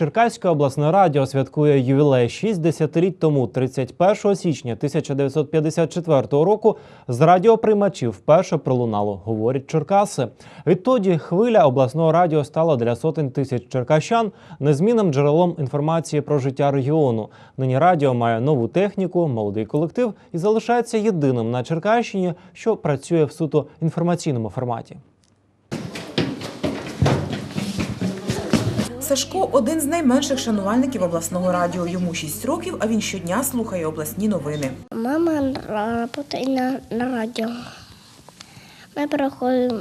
Черкаське обласне радіо святкує ювілей 6 десятиліть тому, 31 січня 1954 року, з радіоприймачів вперше пролунало, говорять Черкаси. Відтоді хвиля обласного радіо стала для сотень тисяч черкащан незмінним джерелом інформації про життя регіону. Нині радіо має нову техніку, молодий колектив і залишається єдиним на Черкащині, що працює в суто інформаційному форматі. Сашко один з найменших шанувальників обласного радіо. Йому 6 років, а він щодня слухає обласні новини. Мама працює на, на радіо. Ми приходимо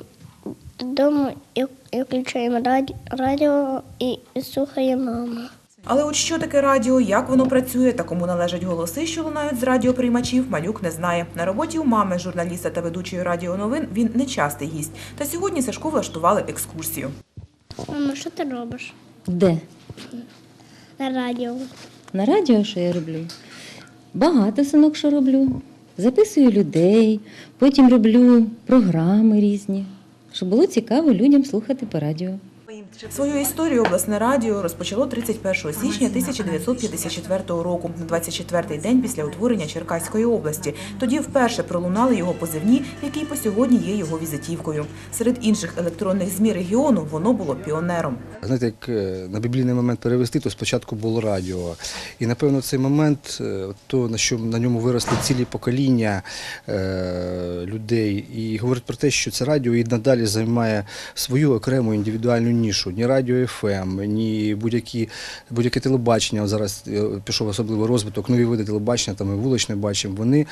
додому і, і включаємо раді, радіо і, і слухаємо маму. Але от що таке радіо, як воно працює та кому належать голоси, що лунають з радіоприймачів, малюк не знає. На роботі у мами, журналіста та ведучої радіоновин, він не частий гість. Та сьогодні Сашку влаштували екскурсію. Мама, що ти робиш? Де? На радіо. На радіо, що я роблю? Багато синок, що роблю. Записую людей, потім роблю програми різні, щоб було цікаво людям слухати по радіо. Свою історію обласне радіо розпочало 31 січня 1954 року, на 24-й день після утворення Черкаської області. Тоді вперше пролунали його позивні, які по сьогодні є його візитівкою. Серед інших електронних змі регіону воно було піонером. Знаєте, як е, на біблійний момент перевести, то спочатку було радіо. І напевно цей момент, е, то на що на ньому виросли цілі покоління е, людей, і говорить про те, що це радіо і надалі займає свою окрему індивідуальну нішу. Ні радіо ФМ, ні будь-які будь-яке телебачення. Зараз е, пішов особливий розвиток, нові види телебачення, там і вуличне бачимо. Вони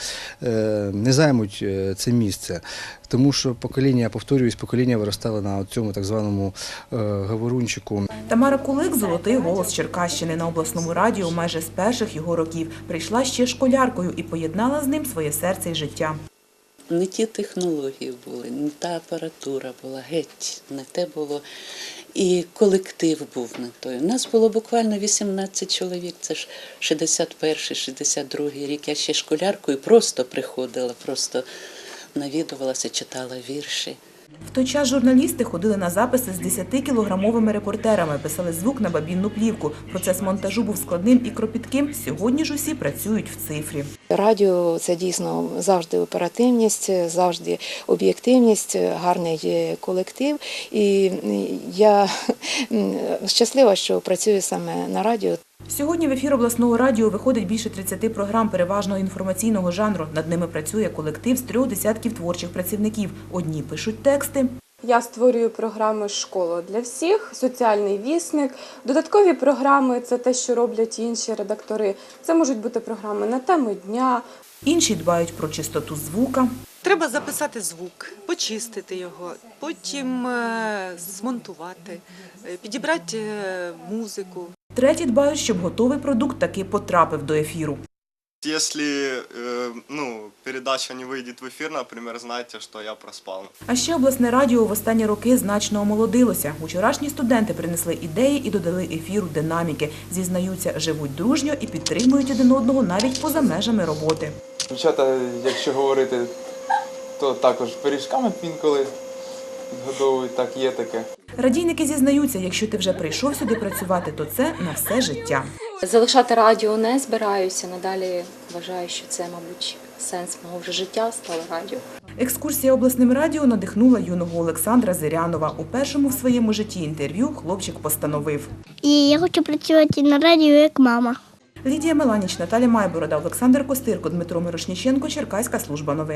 е, не займуть е, це місце. Тому що покоління, я повторююсь, покоління виростали на цьому так званому е, говорунчику. Тамара Кулик золотий голос Черкащини на обласному радіо майже з перших його років. Прийшла ще школяркою і поєднала з ним своє серце і життя. Не ті технології були, не та апаратура була, геть не те було. І колектив був не той. У нас було буквально 18 чоловік. Це ж 61-62 рік. Я ще школяркою просто приходила, просто навідувалася, читала вірші. В той час журналісти ходили на записи з 10-кілограмовими репортерами, писали звук на бабінну плівку. Процес монтажу був складним і кропітким. Сьогодні ж усі працюють в цифрі. Радіо це дійсно завжди оперативність, завжди об'єктивність, гарний колектив. І я щаслива, що працюю саме на радіо. Сьогодні в ефір обласного радіо виходить більше 30 програм переважно інформаційного жанру. Над ними працює колектив з трьох десятків творчих працівників. Одні пишуть тексти, Я створюю програми Школа для всіх, соціальний вісник. Додаткові програми це те, що роблять інші редактори. Це можуть бути програми на тему дня, інші дбають про чистоту звука. Треба записати звук, почистити його, потім е, змонтувати, е, підібрати е, музику. Треті дбають, щоб готовий продукт таки потрапив до ефіру. Если э, ну, передача не выйдет в эфир, например, знайте, что я проспал. А ще обласне радіо в останні роки значно омолодилося. Учорашні студенти принесли ідеї і додали ефіру динаміки. Зізнаються, живуть дружньо і підтримують один одного навіть поза межами роботи. Дівчата, якщо говорити, то також пиріжками інколи підгодовують, так є таке. Радійники зізнаються, якщо ти вже прийшов сюди працювати, то це на все життя. Залишати радіо не збираюся. Надалі вважаю, що це, мабуть, сенс мого вже життя стало радіо. Екскурсія обласним радіо надихнула юного Олександра Зирянова. У першому в своєму житті інтерв'ю хлопчик постановив. І я хочу працювати на радіо як мама. Лідія Меланіч, Наталя Майборода, Олександр Костирко, Дмитро Мирошніченко, Черкаська служба новин.